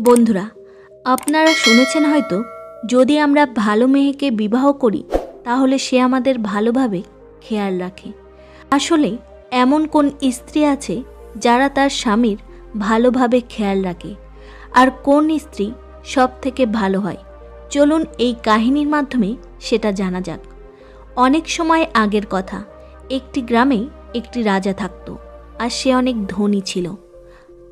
বন্ধুরা, আপনারা শুনেছেন হয়তো, যদি আমরা ভালো মেয়েকে বিবাহ করি, তাহলে সে আমাদের ভালোভাবে খেয়াল রাখে। আসলে, এমন কোন স্ত্রী আছে, যারা তার স্বামীর ভালোভাবে খেয়াল রাখে? আর কোন স্ত্রী সব থেকে ভালো হয়? চলুন এই কাহিনীর মাধ্যমে সেটা জানা যাক। অনেক সময় আগের কথা, একটি গ্রামে একটি রাজা থাকত, আর সে অনেক ধনী ছিল।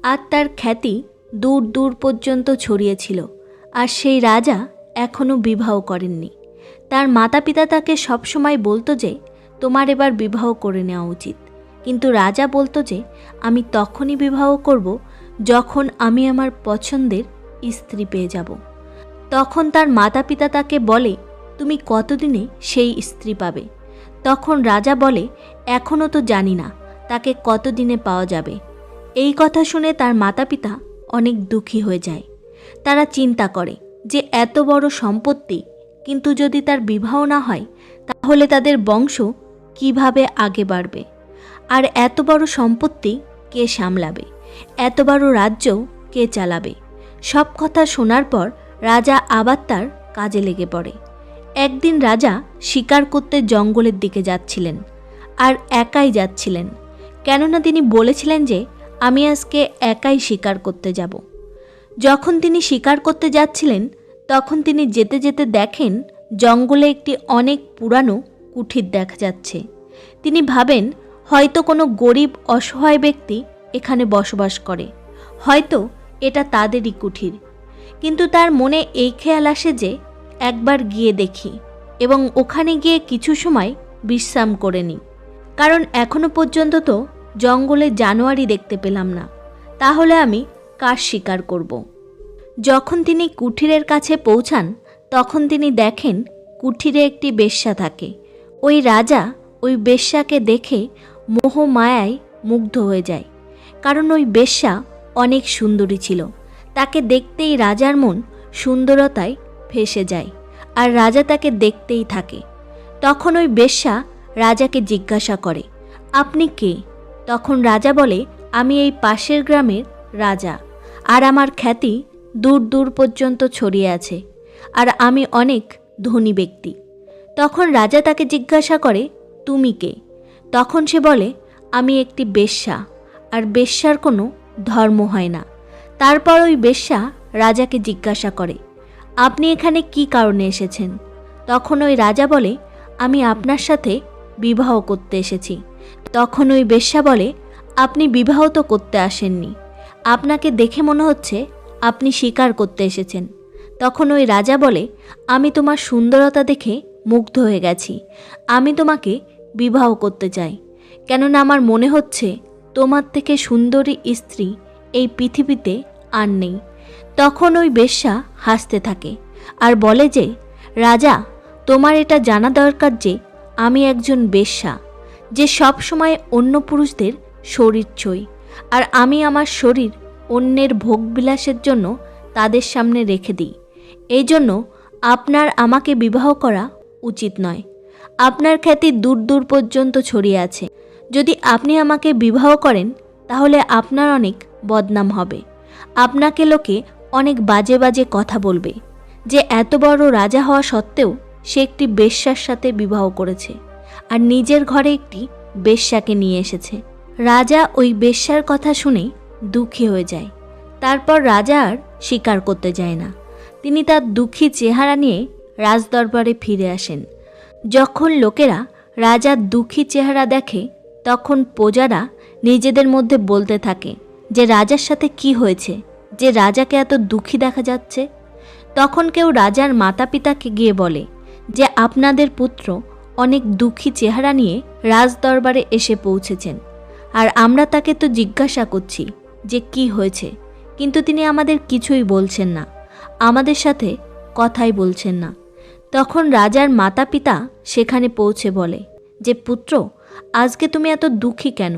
আর তার খ্যাতি দূর দূর পর্যন্ত ছড়িয়েছিল, আর সেই রাজা এখনও বিবাহ করেননি। তার মাতা পিতা তাকে সবসময় বলতো যে, তোমার এবার বিবাহ করে নেওয়া উচিত। কিন্তু রাজা বলতো যে, আমি তখনই বিবাহ করব যখন আমি আমার পছন্দের স্ত্রী পেয়ে যাব। তখন তার মাতা পিতা তাকে বলে, তুমি কতদিনে সেই স্ত্রী পাবে? তখন রাজা বলে এখনও তো জানি না, তাকে কতদিনে পাওয়া যাবে? এই কথা শুনে তার মাতা পিতা অনেক দুঃখী হয়ে যায়। তারা চিন্তা করে যে এত বড় সম্পত্তি, কিন্তু যদি তার বিবাহ না হয়, তাহলে তাদের বংশ কীভাবে আগে বাড়বে? আর এত বড় সম্পত্তি কে সামলাবে? এত বড় রাজ্য কে চালাবে? সব কথা শোনার পর রাজা আবার তার কাজে লেগে পড়ে। একদিন রাজা শিকার করতে জঙ্গলের দিকে যাচ্ছিলেন, আর একাই যাচ্ছিলেন। কেননা তিনি বলেছিলেন যে আমি আজকে একাই শিকার করতে যাব। যখন তিনি শিকার করতে যাচ্ছিলেন, তখন তিনি যেতে যেতে দেখেন জঙ্গলে একটি অনেক পুরানো কুঠির দেখা যাচ্ছে। তিনি ভাবেন, হয়তো কোনো গরিব, অসহায় ব্যক্তি এখানে বসবাস করে। হয়তো এটা তাদেরই কুঠির। কিন্তু তার মনে এই খেয়াল আসে যে, একবার গিয়ে দেখি এবং ওখানে গিয়ে কিছু সময় বিশ্রাম করে নিই। কারণ এখনও পর্যন্ত তো জঙ্গলে জানোয়ারই দেখতে পেলাম না। তাহলে আমি কার শিকার করব? যখন তিনি কুঠিরের কাছে পৌঁছান, তখন তিনি দেখেন কুঠিরে একটি বেশ্যা থাকে। ওই রাজা ওই বেশ্যাকে দেখে মোহ মায়ায় মুগ্ধ হয়ে যায়। কারণ ওই বেশ্যা অনেক সুন্দরী ছিল। তাকে দেখতেই রাজার মন সুন্দরতায় ফেসে যায় আর রাজা তাকে দেখতেই থাকে। তখন ওই বেশ্যা রাজাকে জিজ্ঞাসা করে, আপনি কে? তখন রাজা বলে, আমি এই পাশের গ্রামের রাজা। আর আমার খ্যাতি দূর দূর পর্যন্ত ছড়িয়ে আছে। আর আমি অনেক ধনী ব্যক্তি। তখন রাজা তাকে জিজ্ঞাসা করে, তুমি কে? তখন সে বলে, আমি একটি বেশ্যা। আর বেশ্যার কোনো ধর্ম হয় না। তারপর ওই বেশ্যা রাজাকে জিজ্ঞাসা করে, আপনি এখানে কি কারণে এসেছেন? তখন ওই রাজা বলে, আমি আপনার সাথে বিবাহ করতে এসেছি। তখন ওই বেশ্যা বলে, আপনি বিবাহ তো করতে আসেননি। আপনাকে দেখে মনে হচ্ছে আপনি শিকার করতে এসেছেন তখন ওই রাজা বলে, আমি তোমার সুন্দরতা দেখে মুগ্ধ হয়ে গেছি। আমি তোমাকে বিবাহ করতে চাই। কেননা আমার মনে হচ্ছে তোমার থেকে সুন্দরী স্ত্রী এই পৃথিবীতে আর নেই তখন ওই বেশ্যা হাসতে থাকে আর বলে যে, রাজা, তোমার এটা জানা দরকার যে আমি একজন বেশ্যা। যে সব সময় অন্য পুরুষদের শরীর ছই। আর আমি আমার শরীর অন্যের ভোগবিলাসের জন্য তাদের সামনে রেখে দিই। এই জন্য আপনার আমাকে বিবাহ করা উচিত নয়। আপনার খ্যাতি দূর দূর পর্যন্ত ছড়িয়ে আছে। যদি আপনি আমাকে বিবাহ করেন, তাহলে আপনার অনেক বদনাম হবে। আপনাকে লোকে অনেক বাজে বাজে কথা বলবে। যে এত বড় রাজা হওয়া সত্ত্বেও সে একটি বেশ্যার সাথে বিবাহ করেছে। আর নিজের ঘরে একটি বেশ্যাকে নিয়ে এসেছে। রাজা ওই বেশ্যার কথা শুনে দুঃখী হয়ে যায়। তারপর রাজা আর স্বীকার করতে যায় না। তিনি তার দুঃখী চেহারা নিয়ে রাজদরবারে ফিরে আসেন। যখন লোকেরা রাজার দুঃখী চেহারা দেখে, তখন প্রজারা নিজেদের মধ্যে বলতে থাকে যে, রাজার সাথে কি হয়েছে? যে রাজাকে এত দুঃখী দেখা যাচ্ছে? তখন কেউ রাজার মাতা পিতাকে গিয়ে বলে যে, আপনাদের পুত্র অনেক দুঃখী চেহারা নিয়ে রাজদরবারে এসে পৌঁছেছেন। আর আমরা তাকে তো জিজ্ঞাসা করছি যে কি হয়েছে, কিন্তু তিনি আমাদের কিছুই বলছেন না। আমাদের সাথে কথাই বলছেন না। তখন রাজার মাতা পিতা সেখানে পৌঁছে বলে যে, পুত্র, আজকে তুমি এত দুঃখী কেন?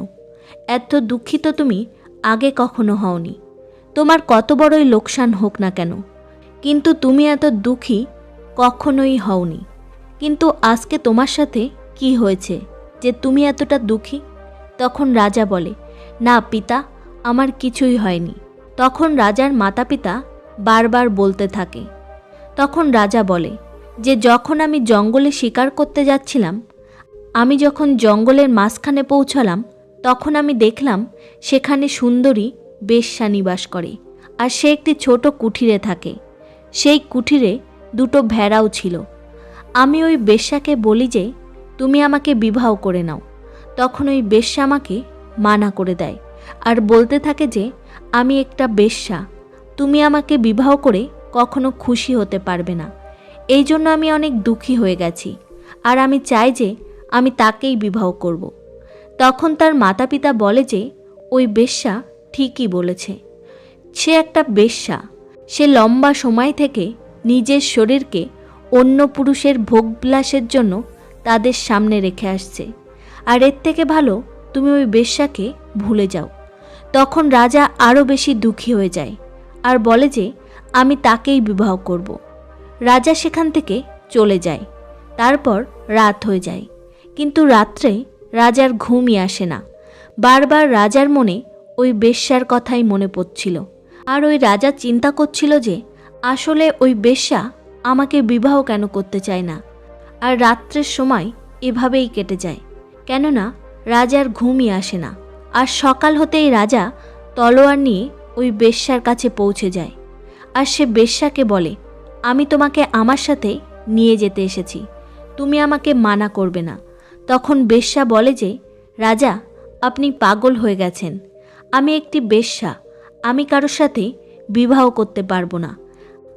এত দুঃখী তো তুমি আগে কখনো হওনি। তোমার কত বড়ই লোকসান হোক না কেন, কিন্তু তুমি এত দুঃখী কখনোই হওনি। কিন্তু আজকে তোমার সাথে কি হয়েছে যে তুমি এতটা দুঃখী? তখন রাজা বলে, না, পিতা, আমার কিছুই হয়নি। তখন রাজার মাতা পিতা বারবার বলতে থাকে। তখন রাজা বলে, যে যখন আমি জঙ্গলে শিকার করতে যাচ্ছিলাম, আমি যখন জঙ্গলের মাঝখানে পৌঁছালাম, তখন আমি দেখলাম সেখানে সুন্দরী বেশ্যা নিবাস করে, আর সে একটি ছোট কুঠিরে থাকে। সেই কুঠিরে দুটো ভেড়াও ছিল। আমি ওই বেশ্যাকে বলি যে, তুমি আমাকে বিবাহ করে নাও। তখন ওই বেশ্যা আমাকে মানা করে দেয় আর বলতে থাকে যে, আমি একটা বেশ্যা। তুমি আমাকে বিবাহ করে কখনো খুশি হতে পারবে না। এই জন্য আমি অনেক দুঃখী হয়ে গেছি। আর আমি চাই যে, আমি তাকেই বিবাহ করব। তখন তার মাতা পিতা বলে যে, ওই বেশ্যা ঠিকই বলেছে। সে একটা বেশ্যা। সে লম্বা সময় থেকে নিজের শরীরকে অন্য পুরুষের ভোগবিলাসের জন্য তাদের সামনে রেখে আসছে। আর এর থেকে ভালো, তুমি ওই বেশ্যাকে ভুলে যাও। তখন রাজা আরও বেশি দুঃখী হয়ে যায় আর বলে যে, আমি তাকেই বিবাহ করব। রাজা সেখান থেকে চলে যায়। তারপর রাত হয়ে যায়। কিন্তু রাত্রে রাজার ঘুমই আসে না। বারবার রাজার মনে ওই বেশ্যার কথাই মনে পড়ছিল। আর ওই রাজা চিন্তা করছিল যে, আসলে ওই বেশ্যা আমাকে বিবাহ কেন করতে চায় না? আর রাত্রের সময় এভাবেই কেটে যায়। কেননা, রাজার ঘুমই আসে না। আর সকাল হতেই রাজা তলোয়ার নিয়ে ওই বেশ্যার কাছে পৌঁছে যায়। আর সে বেশ্যাকে বলে, আমি তোমাকে আমার সাথে নিয়ে যেতে এসেছি। তুমি আমাকে মানা করবে না। তখন বেশ্যা বলে যে, রাজা, আপনি পাগল হয়ে গেছেন। আমি একটি বেশ্যা। আমি কারোর সাথে বিবাহ করতে পারব না।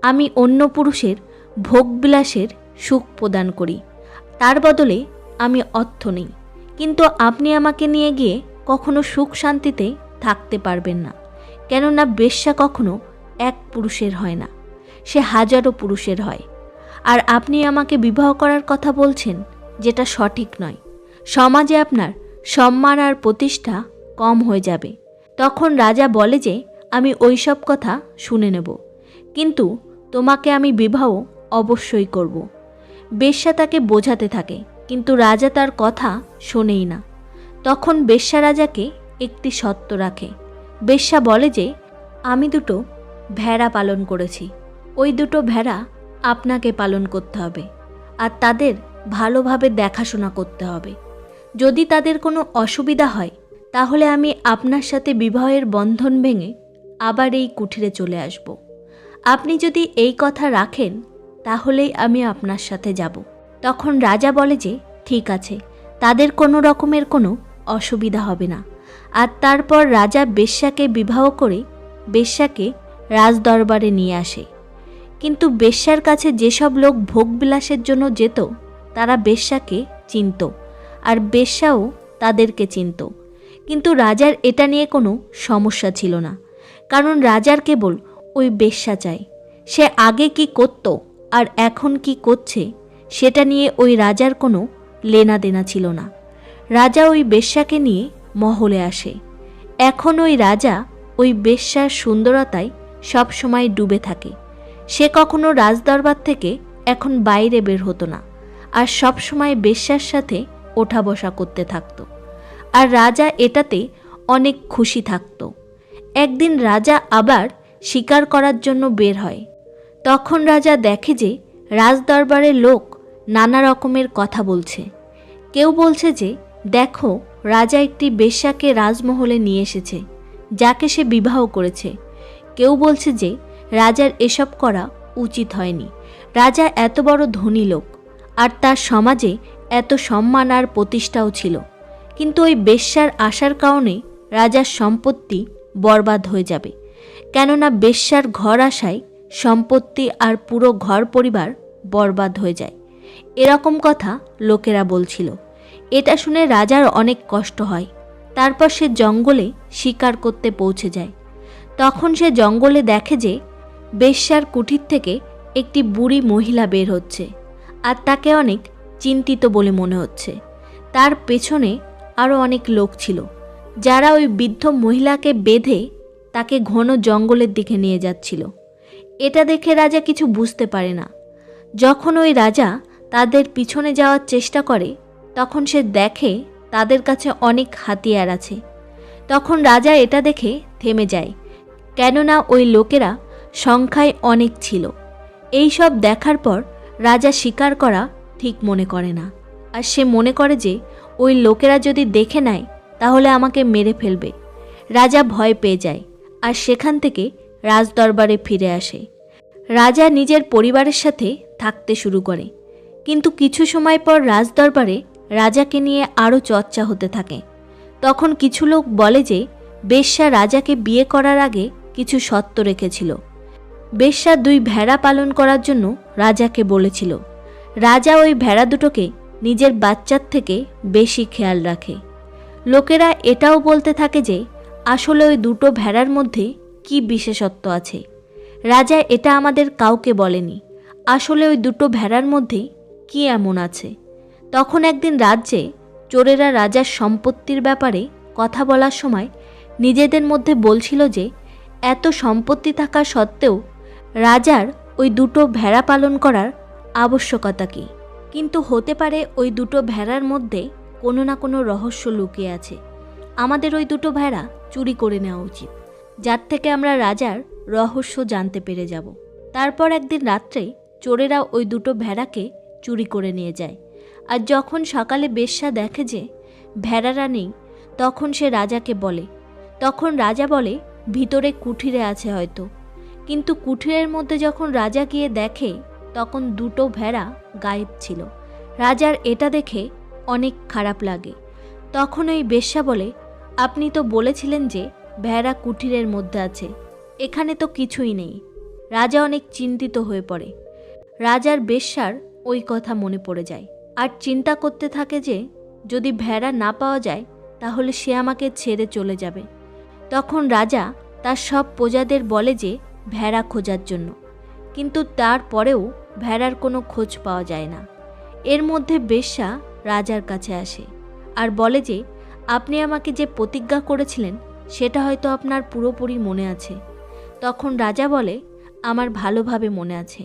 আমি অন্য পুরুষের ভোগবিলাসের সুখ প্রদান করি। তার বদলে আমি অর্থ নেই। কিন্তু আপনি আমাকে নিয়ে গিয়ে কখনো সুখ শান্তিতে থাকতে পারবেন না। কেননা বেশ্যা কখনো এক পুরুষের হয় না, সে হাজারো পুরুষের হয়। আর আপনি আমাকে বিবাহ করার কথা বলছেন, যেটা সঠিক নয়। সমাজে আপনার সম্মান আর প্রতিষ্ঠা কম হয়ে যাবে। তখন রাজা বলে যে, আমি ওইসব কথা শুনে নেব। কিন্তু তোমাকে আমি বিবাহ অবশ্যই করব। বেশ্যা তাকে বোঝাতে থাকে, কিন্তু রাজা তার কথা শোনেই না। তখন বেশ্যা রাজাকে একটি সত্য রাখে। বেশ্যা বলে যে, আমি দুটো ভেড়া পালন করেছি। ওই দুটো ভেড়া আপনাকে পালন করতে হবে, আর তাদের ভালোভাবে দেখাশোনা করতে হবে। যদি তাদের কোনো অসুবিধা হয়, তাহলে আমি আপনার সাথে বিবাহের বন্ধন ভেঙে আবার এই কুঠিরে চলে আসব। আপনি যদি এই কথা রাখেন তাহলেই আমি আপনার সাথে যাব। তখন রাজা বলে যে, ঠিক আছে। তাদের কোনো রকমের কোনো অসুবিধা হবে না। আর তারপর রাজা বেশ্যাকে বিবাহ করে বেশ্যাকে রাজদরবারে নিয়ে আসে। কিন্তু বেশ্যার কাছে যেসব লোক ভোগবিলাসের জন্য যেত, তারা বেশ্যাকে চিনত আর বেশ্যাও তাদেরকে চিনত। কিন্তু রাজার এটা নিয়ে কোনো সমস্যা ছিল না। কারণ রাজার কেবল ওই বেশ্যা চাই। সে আগে কি করত? আর এখন কি করছে, সেটা নিয়ে ওই রাজার কোনো লেনা দেনা ছিল না। রাজা ওই বেশ্যাকে নিয়ে মহলে আসে। এখন ওই রাজা ওই বেশ্যার সুন্দরতায় সবসময় ডুবে থাকে। সে কখনো রাজদরবার থেকে এখন বাইরে বের হতো না আর সবসময় বেশ্যার সাথে ওঠা বসা করতে থাকত। আর রাজা এটাতে অনেক খুশি থাকত। একদিন রাজা আবার শিকার করার জন্য বের হয়। তখন রাজা দেখে যে রাজদরবারের লোক নানা রকমের কথা বলছে। কেউ বলছে যে, দেখো, রাজা একটি বেশ্যাকে রাজমহলে নিয়ে এসেছে, যাকে সে বিবাহ করেছে। কেউ বলছে যে, রাজার এসব করা উচিত হয়নি। রাজা এত বড় ধনী লোক, আর তার সমাজে এত সম্মান আর প্রতিষ্ঠাও ছিল। কিন্তু ওই বেশ্যার আসার কারণে রাজার সম্পত্তি বরবাদ হয়ে যাবে। কেননা বেশ্যার ঘর আসায় সম্পত্তি আর পুরো ঘর পরিবার বরবাদ হয়ে যায়। এরকম কথা লোকেরা বলছিল। এটা শুনে রাজার অনেক কষ্ট হয়। তারপর সে জঙ্গলে শিকার করতে পৌঁছে যায়। তখন সে জঙ্গলে দেখে যে বেশ্যার কুঠির থেকে একটি বুড়ি মহিলা বের হচ্ছে আর তাকে অনেক চিন্তিত বলে মনে হচ্ছে। তার পেছনে আরও অনেক লোক ছিল। যারা ওই বৃদ্ধ মহিলাকে বেঁধে তাকে ঘন জঙ্গলের দিকে নিয়ে যাচ্ছিল। এটা দেখে রাজা কিছু বুঝতে পারে না। যখন ওই রাজা তাদের পিছনে যাওয়ার চেষ্টা করে, তখন সে দেখে তাদের কাছে অনেক হাতিয়ার আছে। তখন রাজা এটা দেখে থেমে যায়, কেননা ওই লোকেরা সংখ্যায় অনেক ছিল। এই সব দেখার পর রাজা স্বীকার করা ঠিক মনে করে না। আর সে মনে করে যে, ওই লোকেরা যদি দেখে নেয়, তাহলে আমাকে মেরে ফেলবে। রাজা ভয় পেয়ে যায়। আর সেখান থেকে রাজদরবারে ফিরে আসে। রাজা নিজের পরিবারের সাথে থাকতে শুরু করে। কিন্তু কিছু সময় পর রাজদরবারে রাজাকে নিয়ে আরও চর্চা হতে থাকে। তখন কিছু লোক বলে যে, বেশ্যা রাজাকে বিয়ে করার আগে কিছু সত্য রেখেছিল। বেশ্যা দুই ভেড়া পালন করার জন্য রাজাকে বলেছিল। রাজা ওই ভেড়া দুটোকে নিজের বাচ্চার থেকে বেশি খেয়াল রাখে। লোকেরা এটাও বলতে থাকে যে, আসলে ওই দুটো ভেড়ার মধ্যে কি বিশেষত্ব আছে? রাজা এটা আমাদের কাউকে বলেনি। আসলে ওই দুটো ভেড়ার মধ্যে কি এমন আছে? তখন একদিন রাজ্যে চোরেরা রাজার সম্পত্তির ব্যাপারে কথা বলার সময় নিজেদের মধ্যে বলছিল যে, এত সম্পত্তি থাকা সত্ত্বেও রাজার ওই দুটো ভেড়া পালন করার আবশ্যকতা কী? কিন্তু হতে পারে ওই দুটো ভেড়ার মধ্যে কোনো না কোনো রহস্য লুকিয়ে আছে। আমাদের ওই দুটো ভেড়া চুরি করে নেওয়া উচিত। যার থেকে আমরা রাজার রহস্য জানতে পেরে যাব। তারপর একদিন রাত্রে চোরেরা ওই দুটো ভেড়াকে চুরি করে নিয়ে যায়। আর যখন সকালে বেশ্যা দেখে যে ভেড়ারা নেই, তখন সে রাজাকে বলে। তখন রাজা বলে, ভিতরে কুঠিরে আছে হয়তো। কিন্তু কুঠিরের মধ্যে যখন রাজা গিয়ে দেখে, তখন দুটো ভেড়া গায়েব ছিল। রাজার এটা দেখে অনেক খারাপ লাগে। তখন ওই বেশ্যা বলে, আপনি তো বলেছিলেন যে ভেড়া কুঠিরের মধ্যে আছে। এখানে তো কিছুই নেই। রাজা অনেক চিন্তিত হয়ে পড়ে। রাজার বেশ্যার ওই কথা মনে পড়ে যায়। আর চিন্তা করতে থাকে যে, যদি ভেড়া না পাওয়া যায়, তাহলে সে আমাকে ছেড়ে চলে যাবে। তখন রাজা তার সব প্রজাদের বলে যে, ভেড়া খোঁজার জন্য। কিন্তু তারপরেও ভেড়ার কোনো খোঁজ পাওয়া যায় না। এর মধ্যে বেশ্যা রাজার কাছে আসে। আর বলে যে, আপনি আমাকে যে প্রতিজ্ঞা করেছিলেন সেটা হয়তো আপনার পুরোপুরি মনে আছে। তখন রাজা বলে, আমার ভালোভাবে মনে আছে।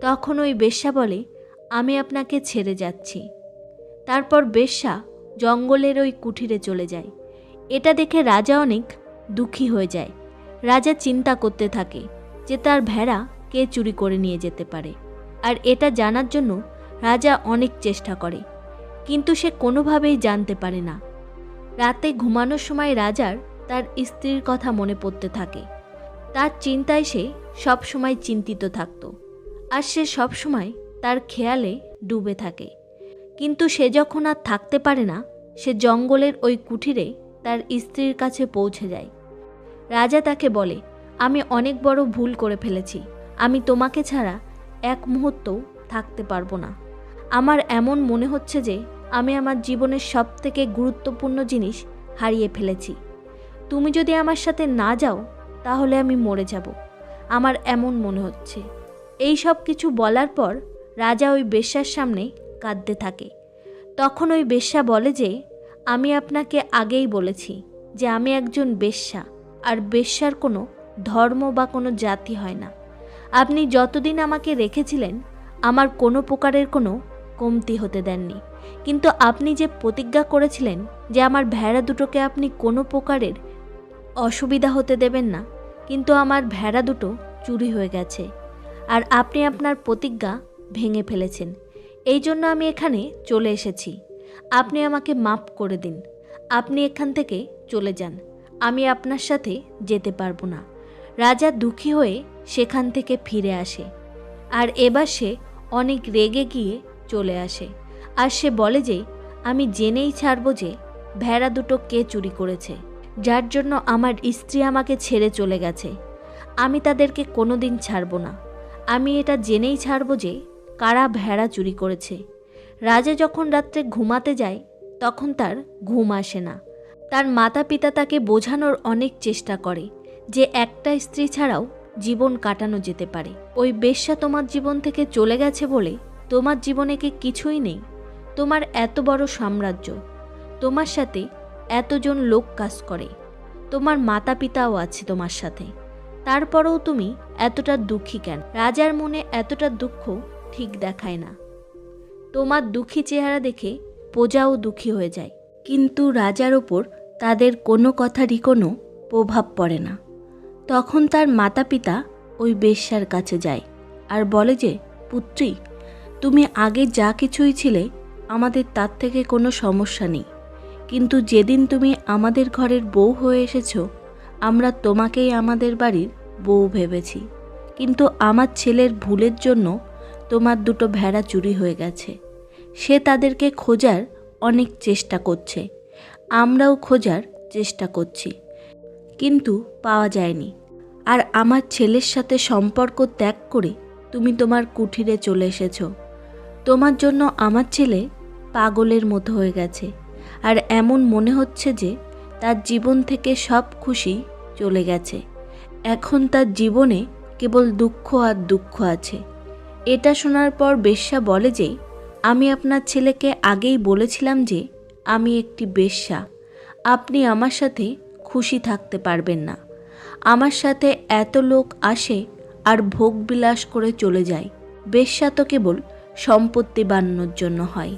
তখন ওই বেশ্যা বলে, আমি আপনাকে ছেড়ে যাচ্ছি। তারপর বেশ্যা জঙ্গলের ওই কুঠিরে চলে যায়। এটা দেখে রাজা অনেক দুঃখী হয়ে যায়। রাজা চিন্তা করতে থাকে যে তার ভেড়া কে চুরি করে নিয়ে যেতে পারে। আর এটা জানার জন্য রাজা অনেক চেষ্টা করে, কিন্তু সে কোনোভাবেই জানতে পারে না। রাতে ঘুমানোর সময় রাজার তার স্ত্রীর কথা মনে পড়তে থাকে। তার চিন্তায় সে সবসময় চিন্তিত থাকত। আর সে সবসময় তার খেয়ালে ডুবে থাকে। কিন্তু সে যখন আর থাকতে পারে না, সে জঙ্গলের ওই কুঠিরে তার স্ত্রীর কাছে পৌঁছে যায়। রাজা তাকে বলে, আমি অনেক বড় ভুল করে ফেলেছি। আমি তোমাকে ছাড়া এক মুহূর্তও থাকতে পারব না। আমার এমন মনে হচ্ছে যে, আমি আমার জীবনের সব থেকে গুরুত্বপূর্ণ জিনিস হারিয়ে ফেলেছি। তুমি যদি আমার সাথে না যাও, তাহলে আমি মরে যাব। আমার এমন মনে হচ্ছে। এই সব কিছু বলার পর রাজা ওই বেশ্যার সামনে কাঁদতে থাকে। তখন ওই বেশ্যা বলে যে, আমি আপনাকে আগেই বলেছি যে আমি একজন বেশ্যা, আর বেশ্যার কোনো ধর্ম বা কোনো জাতি হয় না। আপনি যতদিন আমাকে রেখেছিলেন, আমার কোনো প্রকারের কোনো কমতি হতে দেননি। কিন্তু আপনি যে প্রতিজ্ঞা করেছিলেন যে আমার ভেড়া দুটোকে আপনি কোনো প্রকারের অসুবিধা হতে দেবেন না, কিন্তু আমার ভেড়া দুটো চুরি হয়ে গেছে, আর আপনি আপনার প্রতিজ্ঞা ভেঙে ফেলেছেন। এই জন্য আমি এখানে চলে এসেছি। আপনি আমাকে মাপ করে দিন। আপনি এখান থেকে চলে যান। আমি আপনার সাথে যেতে পারব না। রাজা দুঃখী হয়ে সেখান থেকে ফিরে আসে। আর এবার সে অনেক রেগে গিয়ে চলে আসে। আর সে বলে যে, আমি জেনেই ছাড়বো যে ভেড়া দুটো কে চুরি করেছে। যার জন্য আমার স্ত্রী আমাকে ছেড়ে চলে গেছে। আমি তাদেরকে কোনো দিন ছাড়বো না। আমি এটা জেনেই ছাড়ব যে কারা ভেড়া চুরি করেছে। রাজা যখন রাত্রে ঘুমাতে যায়, তখন তার ঘুম আসে না। তার মাতা পিতা তাকে বোঝানোর অনেক চেষ্টা করে যে একটা স্ত্রী ছাড়াও জীবন কাটানো যেতে পারে। ওই বেশ্যা তোমার জীবন থেকে চলে গেছে বলে তোমার জীবনে কি কিছুই নেই? তোমার এত বড় সাম্রাজ্য। তোমার সাথে এতজন লোক কাজ করে। তোমার মাতা পিতাও আছে তোমার সাথে। তারপরেও তুমি এতটা দুঃখী কেন? রাজার মনে এতটা দুঃখ ঠিক দেখায় না। তোমার দুঃখী চেহারা দেখে প্রজাও দুঃখী হয়ে যায়। কিন্তু রাজার ওপর তাদের কোনো কথারই কোনো প্রভাব পড়ে না। তখন তার মাতা পিতা ওই বেশ্যার কাছে যায় আর বলে যে, পুত্রী, তুমি আগে যা কিছুই ছিলে, আমাদের তার থেকে কোনো সমস্যা নেই। কিন্তু যেদিন তুমি আমাদের ঘরের বউ হয়ে এসেছ, আমরা তোমাকেই আমাদের বাড়ির বউ ভেবেছি। কিন্তু আমার ছেলের ভুলের জন্য তোমার দুটো ভেড়া চুরি হয়ে গেছে। সে তাদেরকে খোঁজার অনেক চেষ্টা করছে। আমরাও খোঁজার চেষ্টা করছি। কিন্তু পাওয়া যায়নি। আর আমার ছেলের সাথে সম্পর্ক ত্যাগ করে তুমি তোমার কুঠিরে চলে এসেছ। তোমার জন্য আমার ছেলে পাগলের মতো হয়ে গেছে। আর এমন মনে হচ্ছে যে তার জীবন থেকে সব খুশি চলে গেছে। এখন তার জীবনে কেবল দুঃখ আর দুঃখ আছে। এটা শোনার পর বেশ্যা বলে যে, আমি আপনার ছেলেকে আগেই বলেছিলাম যে আমি একটি বেশ্যা। আপনি আমার সাথে খুশি থাকতে পারবেন না। আমার সাথে এত লোক আসে আর ভোগ বিলাস করে চলে যায়। বেশ্যা তো কেবল সম্পত্তি বানানোর জন্য হয়।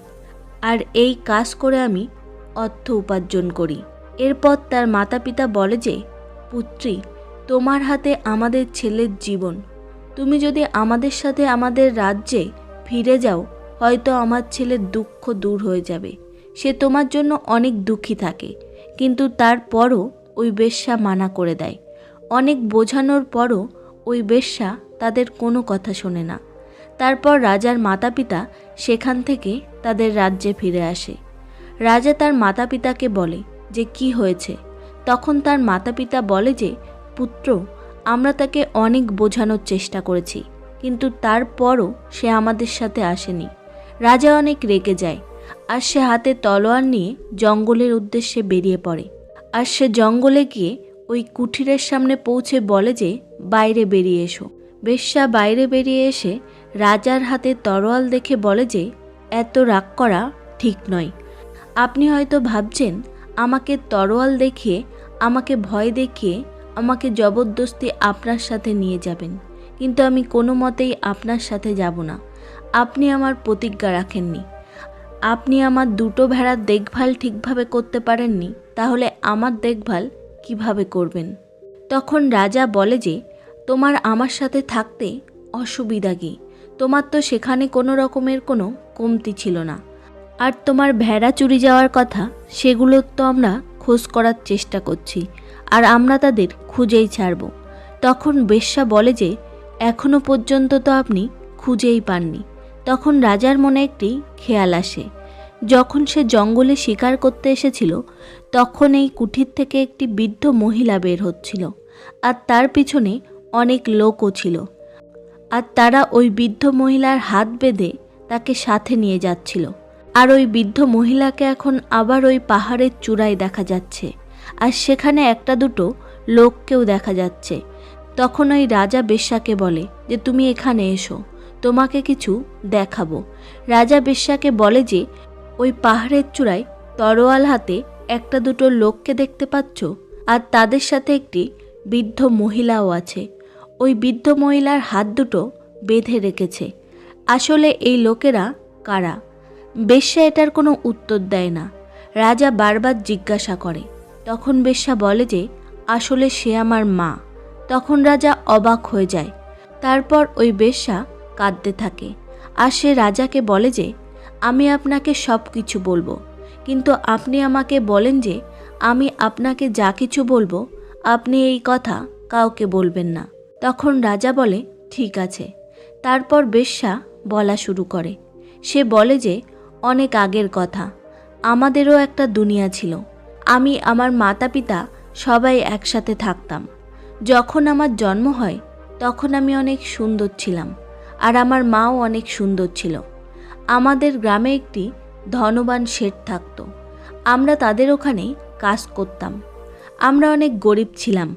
আর এই কাজ করে আমি অর্থ উপার্জন করি। এরপর তার মাতা পিতা বলে যে, পুত্রী, তোমার হাতে আমাদের ছেলের জীবন। তুমি যদি আমাদের সাথে আমাদের রাজ্যে ফিরে যাও, হয়তো আমার ছেলের দুঃখ দূর হয়ে যাবে। সে তোমার জন্য অনেক দুঃখী থাকে, কিন্তু তারপরও ওই বেশ্যা মানা করে দেয়। অনেক বোঝানোর পরও ওই বেশ্যা তাদের কোনো কথা শোনে না। তারপর রাজার মাতা পিতা সেখান থেকে তাদের রাজ্যে ফিরে আসে। রাজা তার মাতা পিতাকে বলে যে, কি হয়েছে? তখন তার মাতা পিতা বলে যে, পুত্র, আমরা তাকে অনেক বোঝানোর চেষ্টা করেছি, কিন্তু তারপরও সে আমাদের সাথে আসেনি। রাজা অনেক রেগে যায়, আর সে হাতে তলোয়ার নিয়ে জঙ্গলের উদ্দেশ্যে বেরিয়ে পড়ে। আর সে জঙ্গলে গিয়ে ওই কুঠিরের সামনে পৌঁছে বলে যে, বাইরে বেরিয়ে এসো। বেশ্যা বাইরে বেরিয়ে এসে রাজার হাতে তরোয়াল দেখে বলে যে, এত রাগ করা ঠিক নয়। আপনি হয়তো ভাবছেন, আমাকে তরোয়াল দেখে, আমাকে ভয় দেখিয়ে, আমাকে জবরদস্তি আপনার সাথে নিয়ে যাবেন। কিন্তু আমি কোনো মতেই আপনার সাথে যাব না। আপনি আমার প্রতিজ্ঞা রাখেননি। আপনি আমার দুটো ভেড়ার দেখভাল ঠিকভাবে করতে পারেননি, তাহলে আমার দেখভাল কীভাবে করবেন? তখন রাজা বলে যে, তোমার আমার সাথে থাকতে অসুবিধা কী? তোমার তো সেখানে কোনো রকমের কোনো কমতি ছিল না। আর তোমার ভেড়া চুরি যাওয়ার কথা সেগুলোর তো আমরা খোঁজ করার চেষ্টা করছি, আর আমরা তাদের খুঁজেই ছাড়ব। তখন বেশ্যা বলে যে, এখনও পর্যন্ত তো আপনি খুঁজেই পাননি। তখন রাজার মনে একটি খেয়াল আসে। যখন সে জঙ্গলে শিকার করতে এসেছিল, তখন এই কুঠির থেকে একটি বৃদ্ধ মহিলা বের হচ্ছিল, আর তার পিছনে অনেক লোকও ছিল। আর তারা ওই বৃদ্ধ মহিলার হাত বেঁধে তাকে সাথে নিয়ে যাচ্ছিল। আর ওই বৃদ্ধ মহিলাকে এখন আবার ওই পাহাড়ের চূড়ায় দেখা যাচ্ছে। আর সেখানে একটা দুটো লোককেও দেখা যাচ্ছে। তখন ওই রাজা বেশ্যাকে বলে যে, তুমি এখানে এসো, তোমাকে কিছু দেখাবো। রাজা বেশ্যাকে বলে যে, ওই পাহাড়ের চূড়ায় তরোয়াল হাতে একটা দুটো লোককে দেখতে পাচ্ছ? আর তাদের সাথে একটি বৃদ্ধ মহিলাও আছে। ওই বৃদ্ধ মহিলার হাত দুটো বেঁধে রেখেছে। আসলে এই লোকেরা কারা? বেশ্যা এটার কোনো উত্তর দেয় না। রাজা বারবার জিজ্ঞাসা করে, তখন বেশ্যা বলে যে, আসলে সে আমার মা। তখন রাজা অবাক হয়ে যায়। তারপর ওই বেশ্যা কাঁদতে থাকে। আর সে রাজাকে বলে যে, আমি আপনাকে সব কিছু বলব। কিন্তু আপনি আমাকে বলেন যে, আমি আপনাকে যা কিছু বলব, আপনি এই কথা কাউকে বলবেন না। তখন রাজা বলে, ঠিক আছে। তারপর বেশ্যা বলা শুরু করে। সে বলে যে অনেক আগের কথা। আমাদেরও একটা দুনিয়া ছিল। আমি, আমার মাতা পিতা সবাই একসাথে থাকতাম। যখন আমার জন্ম হয়, তখন আমি অনেক সুন্দর ছিলাম আর আমার মাও অনেক সুন্দর ছিল। আমাদের গ্রামে একটি ধনবান শেঠ থাকতো। আমরা তাদের ওখানে কাজ করতাম। আমরা অনেক গরিব ছিলাম।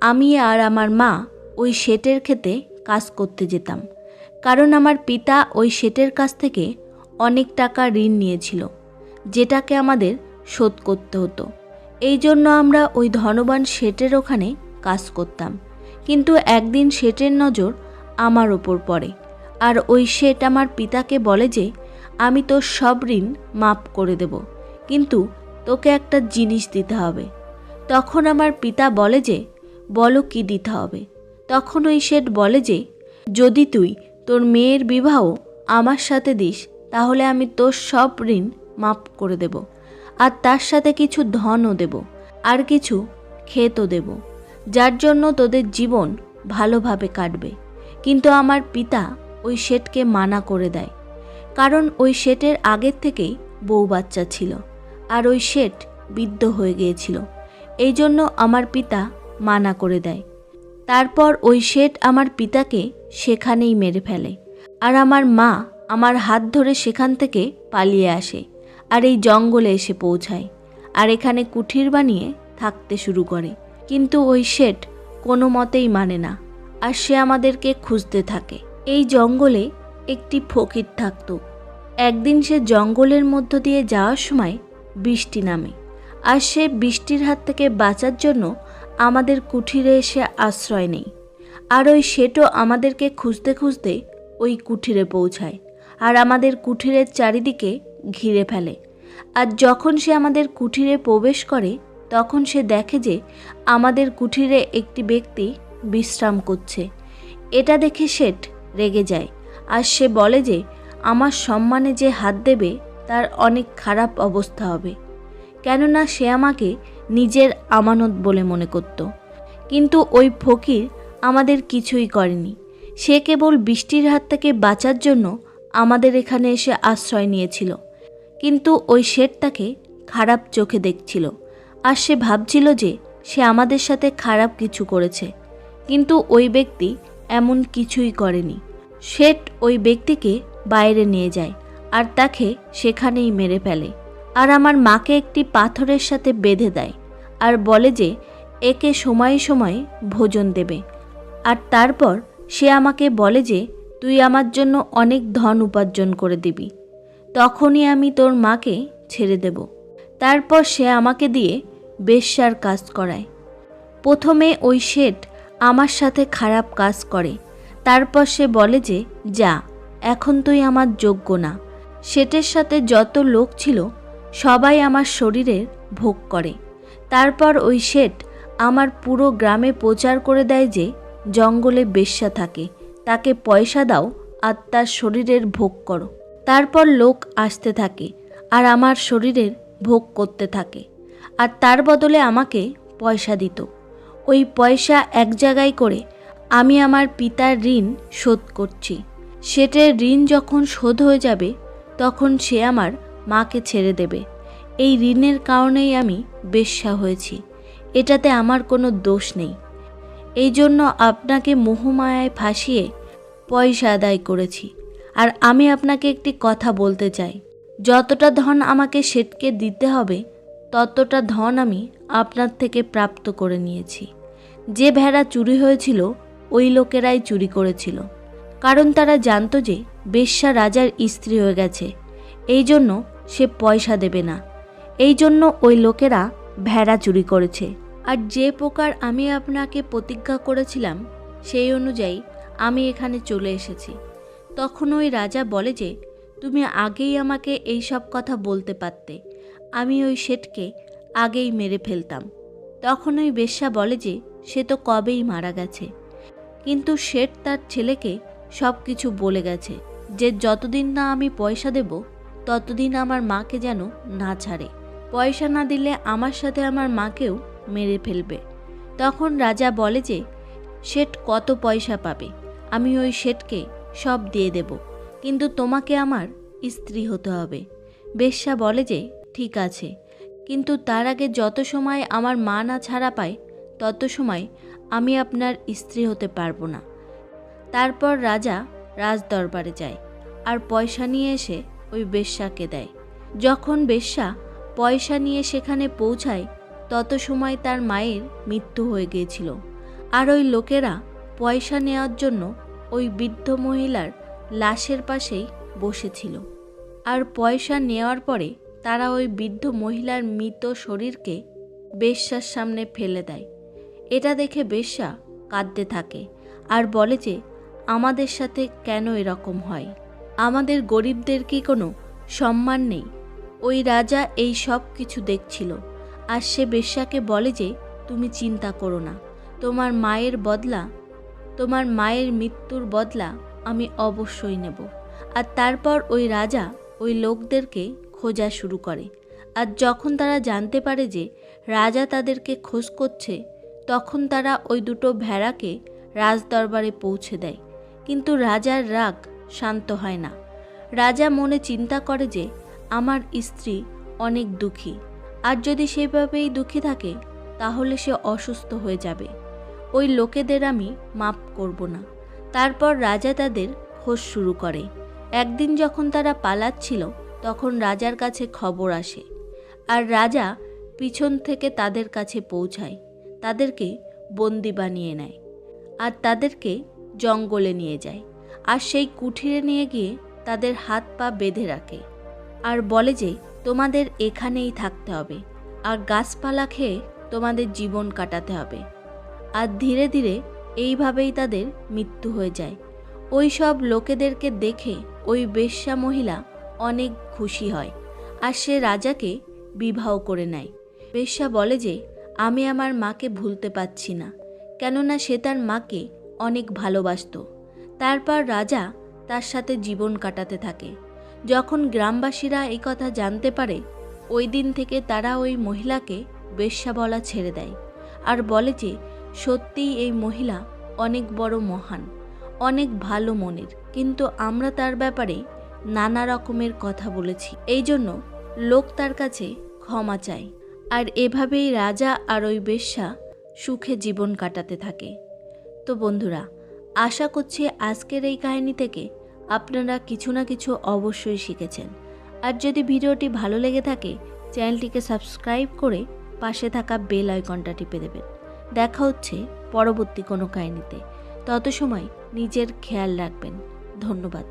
আমি আর আমার মা ওই শেটের খেতে কাজ করতে যেতাম। কারণ আমার পিতা ওই শেটের কাছ থেকে অনেক টাকা ঋণ নিয়েছিল, যেটাকে আমাদের শোধ করতে হতো। এই জন্য আমরা ওই ধনবান শেটের ওখানে কাজ করতাম। কিন্তু একদিন শেটের নজর আমার ওপর পড়ে, আর ওই শেট আমার পিতাকে বলে যে, আমি তোর সব ঋণ মাফ করে দেব, কিন্তু তোকে একটা জিনিস দিতে হবে। তখন আমার পিতা বলে যে, বলো কি দিতে হবে? তখন ওই শেঠ বলে যে, যদি তুই তোর মেয়ের বিবাহ আমার সাথে দিস তাহলে আমি তোর সব ঋণ মাপ করে দেব, আর তার সাথে কিছু ধনও দেব, আর কিছু ক্ষেতও দেব, যার জন্য তোদের জীবন ভালোভাবে কাটবে। কিন্তু আমার পিতা ওই শেঠকে মানা করে দেয়, কারণ ওই শেঠের আগের থেকেই বউ বাচ্চা ছিল, আর ওই শেঠ বৃদ্ধ হয়ে গিয়েছিল। এই জন্য আমার পিতা মানা করে দেয়। তারপর ওই শেঠ আমার পিতাকে সেখানেই মেরে ফেলে, আর আমার মা আমার হাত ধরে সেখান থেকে পালিয়ে আসে আর এই জঙ্গলে এসে পৌঁছায় আর এখানে কুঠির বানিয়ে থাকতে শুরু করে। কিন্তু ওই শেঠ কোনো মতেই মানে না আর সে আমাদেরকে খুঁজতে থাকে। এই জঙ্গলে একটি ফকির থাকতো। একদিন সে জঙ্গলের মধ্য দিয়ে যাওয়ার সময় বৃষ্টি নামে আর সে বৃষ্টির হাত থেকে বাঁচার জন্য আমাদের কুঠিরে এসে আশ্রয় নেই আর ওই সেটও আমাদেরকে খুঁজতে খুঁজতে ওই কুঠিরে পৌঁছায়। আর আমাদের কুঠিরের চারিদিকে ঘিরে ফেলে। আর যখন সে আমাদের কুঠিরে প্রবেশ করে, তখন সে দেখে যে আমাদের কুঠিরে একটি ব্যক্তি বিশ্রাম করছে। এটা দেখে শেঠ রেগে যায়। আর সে বলে যে, আমার সম্মানে যে হাত দেবে, তার অনেক খারাপ অবস্থা হবে। কেননা সে আমাকে নিজের আমানত বলে মনে করত। কিন্তু ওই ফকির আমাদের কিছুই করেনি। সে কেবল বৃষ্টির হাত থেকে বাঁচার জন্য আমাদের এখানে এসে আশ্রয় নিয়েছিল। কিন্তু ওই শেঠ তাকে খারাপ চোখে দেখছিল। আর সে ভাবছিল যে সে আমাদের সাথে খারাপ কিছু করেছে। কিন্তু ওই ব্যক্তি এমন কিছুই করেনি। শেঠ ওই ব্যক্তিকে বাইরে নিয়ে যায় আর তাকে সেখানেই মেরে ফেলে। আর আমার মাকে একটি পাথরের সাথে বেঁধে দেয় আর বলে যে, একে সময়ে সময়ে ভোজন দেবে। আর তারপর সে আমাকে বলে যে তুই আমার জন্য অনেক ধন উপার্জন করে দিবি। তখনই আমি তোর মাকে ছেড়ে দেব। তারপর সে আমাকে দিয়ে বেশ্যার কাজ করায়। প্রথমে ওই শেঠ আমার সাথে খারাপ কাজ করে। তারপর সে বলে যে, যা, এখন তুই আমার যোগ্য না। শেঠের সাথে যত লোক ছিল, সবাই আমার শরীরের ভোগ করে। তারপর ওই শেঠ আমার পুরো গ্রামে প্রচার করে দেয় যে, জঙ্গলে বেশ্যা থাকে। তাকে পয়সা দাও আর তার শরীরের ভোগ করো। তারপর লোক আসতে থাকে আর আমার শরীরের ভোগ করতে থাকে আর তার বদলে আমাকে পয়সা দিত। ওই পয়সা এক জায়গায় করে আমি আমার পিতার ঋণ শোধ করছি। সেটের ঋণ যখন শোধ হয়ে যাবে, তখন সে আমার মাকে ছেড়ে দেবে। এই ঋণের কারণেই আমি বেশ্যা হয়েছি। এটাতে আমার কোনো দোষ নেই। এই জন্য আপনাকে মোহমায়ায় ফাঁসিয়ে পয়সা আদায় করেছি। আর আমি আপনাকে একটি কথা বলতে চাই। যতটা ধন আমাকে শেঠকে দিতে হবে, ততটা ধন আমি আপনার থেকে প্রাপ্ত করে নিয়েছি। যে ভেড়া চুরি হয়েছিল, ওই লোকেরাই চুরি করেছিল। কারণ তারা জানতো যে বেশ্যা রাজার স্ত্রী হয়ে গেছে। এই জন্য সে পয়সা দেবে না। এই জন্য ওই লোকেরা ভেড়া চুরি করেছে। আর যে প্রকার আমি আপনাকে প্রতিজ্ঞা করেছিলাম, সেই অনুযায়ী আমি এখানে চলে এসেছি। তখন ওই রাজা বলে যে, তুমি আগেই আমাকে এই সব কথা বলতে পারতে। আমি ওই শেঠকে আগেই মেরে ফেলতাম। তখন ওই বেশ্যা বলে যে, সে তো কবেই মারা গেছে। কিন্তু শেঠ তার ছেলেকে সব কিছু বলে গেছে, যে যতদিন না আমি পয়সা দেব, ততদিন আমার মাকে যেন না ছাড়ে। পয়সা না দিলে আমার সাথে আমার মাকেও মেরে ফেলবে। তখন রাজা বলে যে, শেঠ কত পয়সা পাবে? আমি ওই শেঠকে সব দিয়ে দেব। কিন্তু তোমাকে আমার স্ত্রী হতে হবে। বেশ্যা বলে যে, ঠিক আছে। কিন্তু তার আগে যত সময় আমার মা না ছাড়া পায়, তত সময় আমি আপনার স্ত্রী হতে পারব না। তারপর রাজা রাজ দরবারে যায় আর পয়সা নিয়ে এসে ওই বেশ্যাকে দেয়। যখন বেশ্যা পয়সা নিয়ে সেখানে পৌঁছায় তত সময় তার মায়ের মৃত্যু হয়ে গিয়েছিল। আর ওই লোকেরা পয়সা নেওয়ার জন্য ওই বৃদ্ধ মহিলার লাশের পাশেই বসেছিল। আর পয়সা নেওয়ার পরে তারা ওই বৃদ্ধ মহিলার মৃত শরীরকে বেশ্যার সামনে ফেলে দেয়। এটা দেখে বেশ্যা কাঁদতে থাকে আর বলে যে, আমাদের সাথে কেন এরকম হয়? আমাদের গরিবদের কি কোনো সম্মান নেই? ওই রাজা এই সব কিছু দেখছিল। আর সে বেশ্যাকে বলে যে, তুমি চিন্তা করো না। তোমার মায়ের বদলা, তোমার মায়ের মৃত্যুর বদলা আমি অবশ্যই নেব। আর তারপর ওই রাজা ওই লোকদেরকে খোঁজা শুরু করে। আর যখন তারা জানতে পারে যে রাজা তাদেরকে খোঁজ করছে, তখন তারা ওই দুটো ভেড়াকে রাজদরবারে পৌঁছে দেয়। কিন্তু রাজার রাগ শান্ত হয় না। রাজা মনে চিন্তা করে যে, আমার স্ত্রী অনেক দুঃখী। আর যদি সেভাবেই দুঃখী থাকে, তাহলে সে অসুস্থ হয়ে যাবে। ওই লোকেদের আমি মাপ করব না। তারপর রাজা তাদের খোঁজ শুরু করে। একদিন যখন তারা পালাচ্ছিল, তখন রাজার কাছে খবর আসে। আর রাজা পিছন থেকে তাদের কাছে পৌঁছায়। তাদেরকে বন্দি বানিয়ে নেয়। আর তাদেরকে জঙ্গলে নিয়ে যায়। আর সেই কুঠিরে নিয়ে গিয়ে তাদের হাত পা বেঁধে রাখে। আর বলে যে তোমাদের এখানেই থাকতে হবে, আর গাছপালা খেয়ে তোমাদের জীবন কাটাতে হবে। আর ধীরে ধীরে এইভাবেই তাদের মৃত্যু হয়ে যায়। ওই সব লোকেদেরকে দেখে ওই বেশ্যা মহিলা অনেক খুশি হয়, আর সে রাজাকে বিবাহ করে নেয়। বেশ্যা বলে যে, আমি আমার মাকে ভুলতে পারছি না, কেননা সে তার মাকে অনেক ভালোবাসতো। তারপর রাজা তার সাথে জীবন কাটাতে থাকে। যখন গ্রামবাসীরা এই কথা জানতে পারে, ওই দিন থেকে তারা ওই মহিলাকে বেশ্যা বলা ছেড়ে দেয় আর বলে যে, সত্যিই এই মহিলা অনেক বড় মহান, অনেক ভালো মনের। কিন্তু আমরা তার ব্যাপারে নানা রকমের কথা বলেছি। এই জন্য লোক তার কাছে ক্ষমা চায় আর এভাবেই রাজা আর ওই বেশ্যা সুখে জীবন কাটাতে থাকে। তো বন্ধুরা, আশা করছি আজকের এই কাহিনী থেকে আপনারা কিছু না কিছু অবশ্যই শিখেছেন। আর যদি ভিডিওটি ভালো লেগে থাকে, চ্যানেলটিকে সাবস্ক্রাইব করে পাশে থাকা বেল আইকনটা টিপে দেবেন। দেখা হচ্ছে পরবর্তী কোনো কাহিনীতে। তত সময় নিজের খেয়াল রাখবেন। ধন্যবাদ।